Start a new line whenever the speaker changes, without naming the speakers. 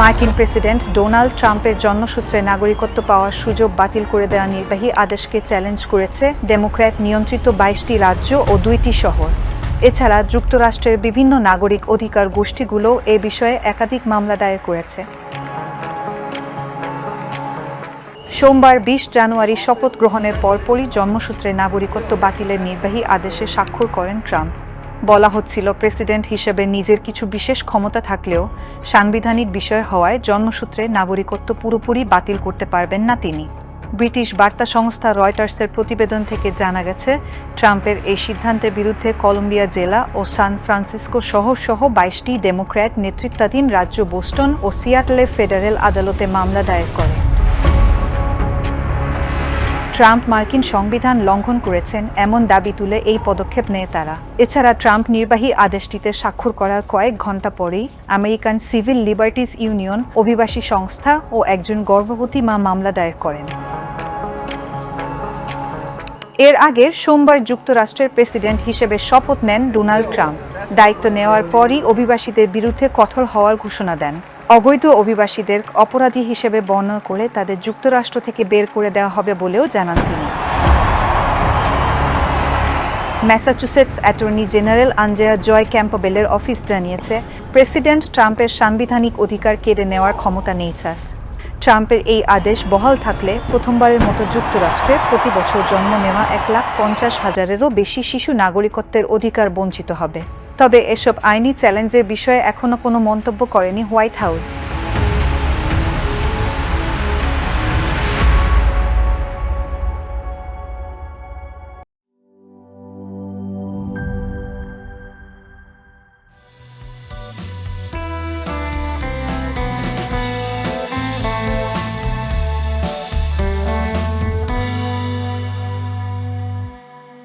মার্কিন president Donald ট্রাম্পের জন্মসূত্রে নাগরিকত্ব পাওয়ার সুযোগ বাতিল করে দেওয়া নির্বাহী আদেশকে চ্যালেঞ্জ করেছে ডেমোক্র্যাট নিয়ন্ত্রিত বাইশটি রাজ্য ও দুইটি শহর। এছাড়া যুক্তরাষ্ট্রের বিভিন্ন নাগরিক অধিকার গোষ্ঠীগুলোও এ বিষয়ে একাধিক মামলা দায়ের করেছে। সোমবার বিশ জানুয়ারি শপথ গ্রহণের পরপরই জন্মসূত্রে নাগরিকত্ব বাতিলের নির্বাহী আদেশে স্বাক্ষর করেন ট্রাম্প। বলা হচ্ছিল প্রেসিডেন্ট হিসেবে নিজের কিছু বিশেষ ক্ষমতা থাকলেও সাংবিধানিক বিষয় হওয়ায় জন্মসূত্রে নাগরিকত্ব পুরোপুরি বাতিল করতে পারবেন না তিনি। ব্রিটিশ বার্তা সংস্থা রয়টার্সের প্রতিবেদন থেকে জানা গেছে, ট্রাম্পের এই সিদ্ধান্তের বিরুদ্ধে কলম্বিয়া জেলা ও সান ফ্রান্সিসকো শহর সহ বাইশটি ডেমোক্র্যাট নেতৃত্বাধীন রাজ্য বোস্টন ও সিয়াটলের ফেডারেল আদালতে মামলা দায়ের করে। ট্রাম্প মার্কিন সংবিধান লঙ্ঘন করেছেন এমন দাবি তুলে এই পদক্ষেপ নেয় তারা। এছাড়া ট্রাম্প নির্বাহী আদেশটিতে স্বাক্ষর করার কয়েক ঘণ্টা পরেই আমেরিকান সিভিল লিবার্টিস ইউনিয়ন অভিবাসী সংস্থা ও একজন গর্ভবতী মা মামলা দায়ের করেন। এর আগে সোমবার যুক্তরাষ্ট্রের প্রেসিডেন্ট হিসেবে শপথ নেন ডোনাল্ড ট্রাম্প। দায়িত্ব নেওয়ার পরই অভিবাসীদের বিরুদ্ধে কঠোর হওয়ার ঘোষণা দেন। অবৈধ অভিবাসীদের অপরাধী হিসেবে বর্ণনা করে তাদের যুক্তরাষ্ট্র থেকে বের করে দেওয়া হবে বলেও জানান তিনি। ম্যাসাচুসেটস অ্যাটর্নি জেনারেল আঞ্জেয়া জয় ক্যাম্পবেলের অফিস জানিয়েছে, প্রেসিডেন্ট ট্রাম্পের সাংবিধানিক অধিকার কেড়ে নেওয়ার ক্ষমতা নেই চাস। ট্রাম্পের এই আদেশ বহাল থাকলে প্রথমবারের মতো যুক্তরাষ্ট্রে প্রতি বছর জন্ম নেওয়া এক লাখ পঞ্চাশ হাজারেরও বেশি শিশু নাগরিকত্বের অধিকার বঞ্চিত হবে। তবে এসব আইনি চ্যালেঞ্জের বিষয়ে এখনও কোনো মন্তব্য করেনি হোয়াইট হাউস।